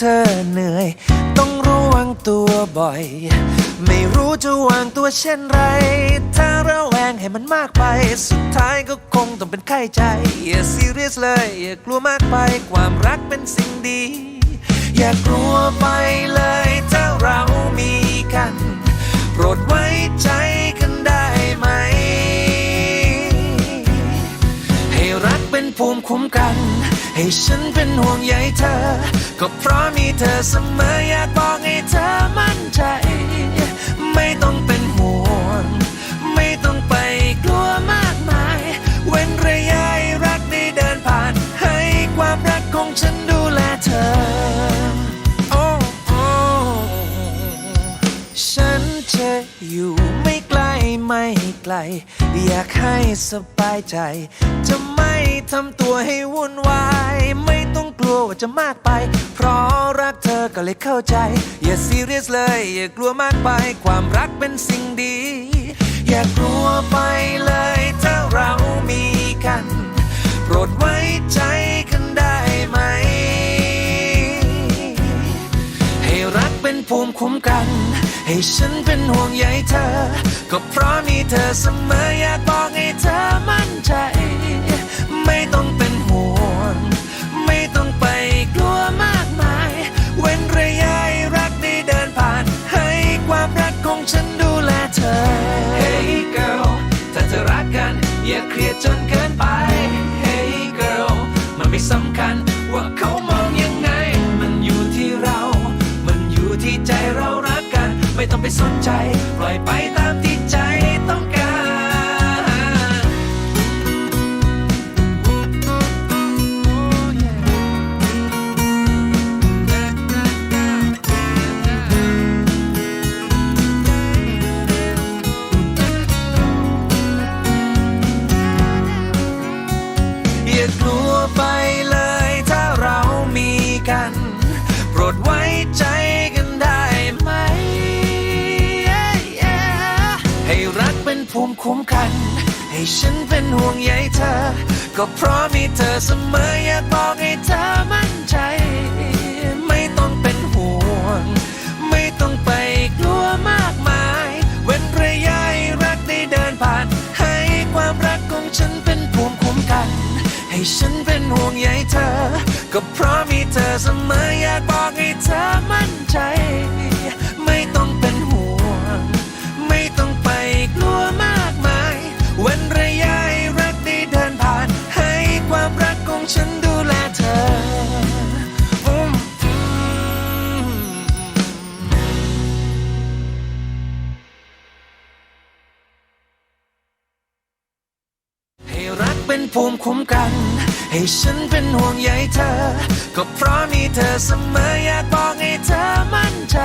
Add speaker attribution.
Speaker 1: เธอเหนื่อย ต้องระวังตัวบ่อย ไม่รู้จะวางตัวเช่นไร ถ้าระแวงให้มันมากไป สุดท้ายก็คงต้องเป็นไข้ใจ อย่าซีเรียสเลย อย่ากลัวมากไปความรักเป็นสิ่งดี อย่ากลัวไปเลยถ้าเรามีกัน โปรดไว้ใจกันได้ไหม ให้รักเป็นภูมิคุ้มกัน ให้ฉันเป็นห่วงใยเธอ ก็เพราะมีเธอเสมออยากบอกให้เธอมั่นใจ ไม่ต้องเป็นห่วง ไม่ต้องไปกลัวมากมาย เว้นระยะรักได้เดินผ่าน ให้ความรักของฉันดูแลเธอ โอ้โอ้ฉันจะอยู่ไม่ไกลไม่ไกล อยากให้สบายใจจะ ทำตัวให้วุ่นวาย ไม่ต้องกลัวว่าจะมากไป เพราะรักเธอก็เลยเข้าใจ อย่าซีเรียสเลย อย่ากลัวมากไป ความรักเป็นสิ่งดี อย่ากลัวไปเลยถ้าเรามีกัน โปรดไว้ใจกันได้ไหม ให้รักเป็นภูมิคุ้มกัน ให้ฉันเป็นห่วงใยเธอ ก็เพราะมีเธอเสมออยากบอกให้เธอมั่นใจ อย่าเครียดจนเกินไป Hey girl มันไม่สำคัญว่าเขามองยังไง มันอยู่ที่เรา มันอยู่ที่ใจเรารักกัน ไม่ต้องไปสนใจ ปล่อยไปตามที่ รักเป็นภูมิคุ้มกัน ให้ฉันเป็นห่วงใยเธอ ก็เพราะมีเธอเสมออยากบอกให้เธอมั่นใจ ไม่ต้องเป็นห่วง ไม่ต้องไปกลัวมากมาย เว้นระยะรักได้เดินผ่าน ให้ความรักของฉันเป็นภูมิคุ้มกัน ให้ฉันเป็นห่วงใยเธอ ก็เพราะมีเธอเสมอ ฉันดูแลเธออืมอืมให้รักเป็นภูมิคุ้มกัน ให้ฉันเป็นห่วงใยเธอ ก็เพราะมีเธอเสมออยากบอกให้เธอมั่นใจ